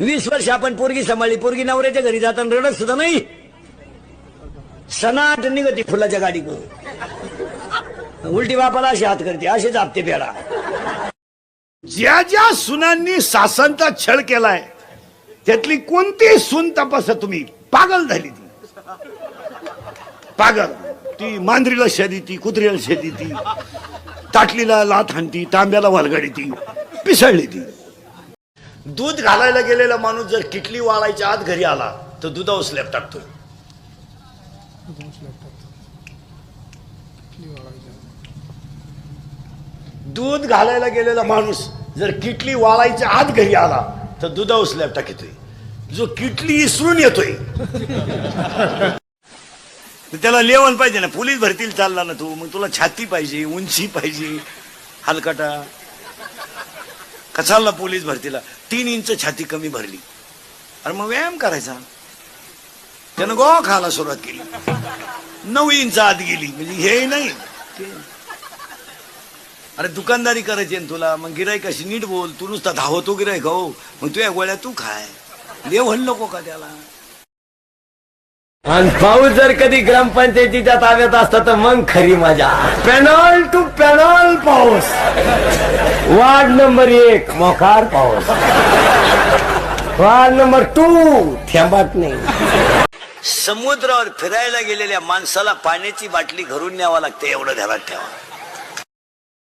वीस वर्ष आपण पोरगी सांभाळली. पोरगी नवऱ्याच्या घरी जाताना रडत सुद्धा नाही. सनाट निघती फुलाच्या गाडी उलटी बापाला अशी हात करते. असे जापते पेडा ज्या ज्या सुनांनी सासांचा छळ केलाय त्यातली कोणती सून तपासा तुम्ही? पागल झाली ती. पागल. ती मांजरीला शरी ती कुत्रीला शेती ती ताटलीला लाथ हाणती तांब्याला वालगाडी ती पिसळली ती. दूध घालायला गेलेला माणूस जर किटली वाळायच्या आत घरी आला तर दुधावर स्लॅब टाकतो दूध घालायला गेलेला माणूस जर किटली वाळायच्या आत घरी आला तर दुधावर स्लॅब टाकतोय. जो किटली इसरून येतोय. तर त्याला लेवल पाहिजे ना. पोलीस भरतील चालला ना तू. मग तुला छाती पाहिजे उंची पाहिजे हलकाटा. का पोलीस भरतीला तीन इंच छाती कमी भरली. अरे मग व्यायाम करायचा. त्यानं गो खायला सुरुवात केली. नऊ इंच आत गेली. म्हणजे हे नाही. अरे दुकानदारी करायची ना तुला. मग गिरायक अशी नीट बोल. तू नुसता धावतो गिरायक हो. मग तुझ्या गोळ्या तू खाय. लेवल नको का त्याला? आणि पाऊस जर कधी ग्रामपंचायतीच्या ताब्यात असता तर मग खरी मजा. पॅनॉल टू पॅनॉल पाऊस. वार्ड नंबर एक. मोकार पाऊस वार्ड नंबर टू. थेंबात नाही. समुद्रावर फिरायला गेलेल्या माणसाला पाण्याची बाटली घरून न्यावा लागते एवढं ध्यानात ठेवा.